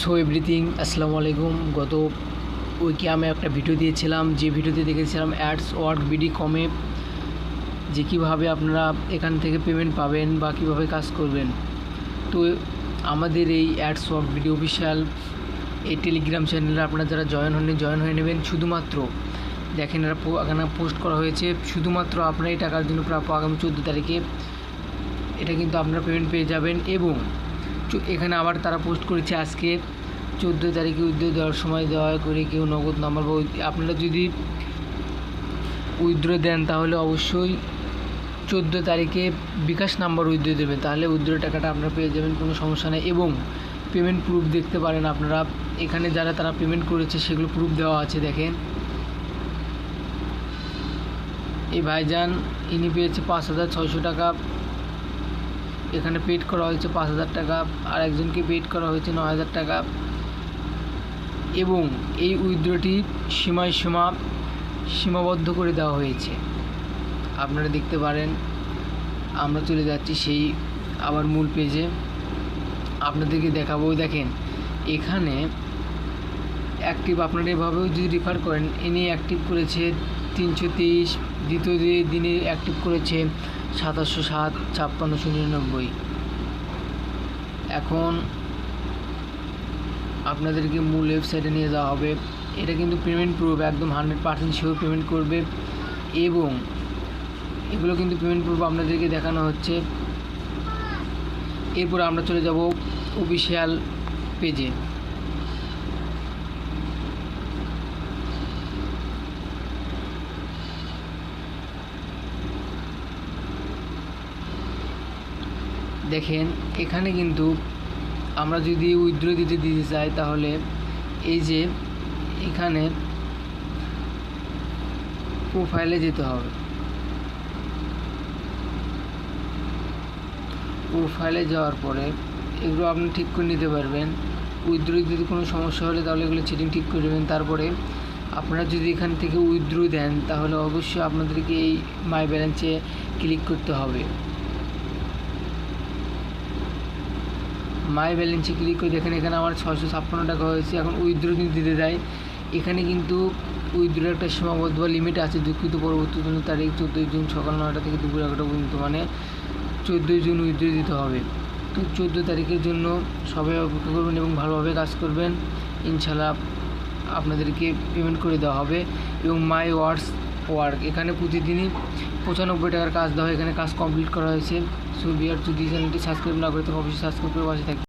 So everything আসসালামু আলাইকুম। গত উইকে আমি একটা ভিডিও দিয়েছিলাম। যে ভিডিওতে দেখেছিলাম অ্যাডস ওয়ার্ক বিডি কমে, যে কীভাবে আপনারা এখান থেকে পেমেন্ট পাবেন বা কীভাবে কাজ করবেন। তো, আমাদের এই অ্যাডস ওয়ার্ক বিডি অফিসিয়াল এই টেলিগ্রাম চ্যানেলে আপনারা যারা জয়েন হননি জয়েন হয়ে নেবেন। শুধুমাত্র দেখেন এরা এখানে পোস্ট করা হয়েছে। শুধুমাত্র আপনার এই টাকার জন্য প্রাপ্য আগামী চোদ্দ তারিখে এটা কিন্তু আপনারা পেমেন্ট পেয়ে যাবেন এবং এখানে আবার তারা পোস্ট করেছে আজকে চোদ্দ তারিখে উইথড্র দেওয়ার সময় দেওয়া করে কেউ নগদ নাম্বার বা আপনারা যদি উইথড্র দেন তাহলে অবশ্যই চোদ্দ তারিখে বিকাশ নাম্বার উইথড্র দেবেন তাহলে উইথড্র টাকাটা আপনারা পেয়ে যাবেন, কোনো সমস্যা নেই। এবং পেমেন্ট প্রুফ দেখতে পারেন আপনারা। এখানে যারা তারা পেমেন্ট করেছে, সেগুলো প্রুফ দেওয়া আছে, দেখেন। এই ভাইজান, ইনি পেয়েছে পাঁচ হাজার ছয়শো টাকা। এখানে পেড করা হয়েছে পাঁচ হাজার টাকা আর একজনকে পেড করা হয়েছে ন হাজার টাকা। এবং এই উইথড্রটি সীমায় সীমা সীমাবদ্ধ করে দেওয়া হয়েছে। আপনারা দেখতে পারেন, আমরা চলে যাচ্ছি সেই আবার মূল পেজে আপনাদেরকে দেখাবো, দেখেন, এখানে অ্যাক্টিভ আপনারা এভাবেও যদি রেফার করেন ইনি অ্যাক্টিভ করেছে তিনশো তেইশ, দ্বিতীয় দিনে অ্যাক্টিভ করেছে সাতাশশো সাত, ছাপ্পান্নশো নিরানব্বই। এখন আপনাদেরকে মূল ওয়েবসাইটে নিয়ে যাওয়া হবে। এটা কিন্তু পেমেন্ট প্রুফ একদম হান্ড্রেড পার্সেন্ট শিওর পেমেন্ট করবে। এবং এগুলো কিন্তু পেমেন্ট প্রুফ আপনাদেরকে দেখানো হচ্ছে। এরপর আমরা চলে যাব অফিসিয়াল পেজে দেখেন, এখানে কিন্তু আমরা যদি উইথড্র দিতে দিতে চাই, তাহলে এই যে এখানে প্রোফাইলে যেতে হবে। প্রোফাইলে যাওয়ার পরে এগুলো আপনি ঠিক করে নিতে পারবেন। উইথড্র যদি কোনো সমস্যা হলে, তাহলে এগুলো সেটিং ঠিক করে দেবেন তারপরে আপনারা যদি এখান থেকে উইথড্র দেন, তাহলে অবশ্যই আপনাদেরকে এই মাই ব্যালেন্সে ক্লিক করতে হবে। মাই ব্যালেন্সে ক্লিক করে দেখেন এখানে আমার ছশো ছাপ্পান্ন টাকা হয়েছে। এখন উইথড্র যদি দিতে দেয় এখানে কিন্তু উইথড্রোর একটা সীমাবদ্ধ বা লিমিট আছে। দুঃখিত পরবর্তী জন্য তারিখ চোদ্দোই জুন সকাল নয়টা থেকে দুপুর এগারোটা পর্যন্ত মানে চোদ্দোই জুন উইথড্র দিতে হবে। তো চোদ্দ তারিখের জন্য সবাই অপেক্ষা করবেন এবং ভালোভাবে কাজ করবেন। ইনশাল্লাহ আপনাদেরকে পেমেন্ট করে দেওয়া হবে। এবং মাই ওয়ার্স ওয়ার্ক এখানে প্রতিদিনই পঁচানব্বই টাকার কাজ দেওয়া হয়। এখানে কাজ কমপ্লিট করা হয়েছে। সো বিয়ার যদি চ্যানেলটি সাবস্ক্রাইব না করে তো অবশ্যই সাবস্ক্রাইব করে পাশে থাকবে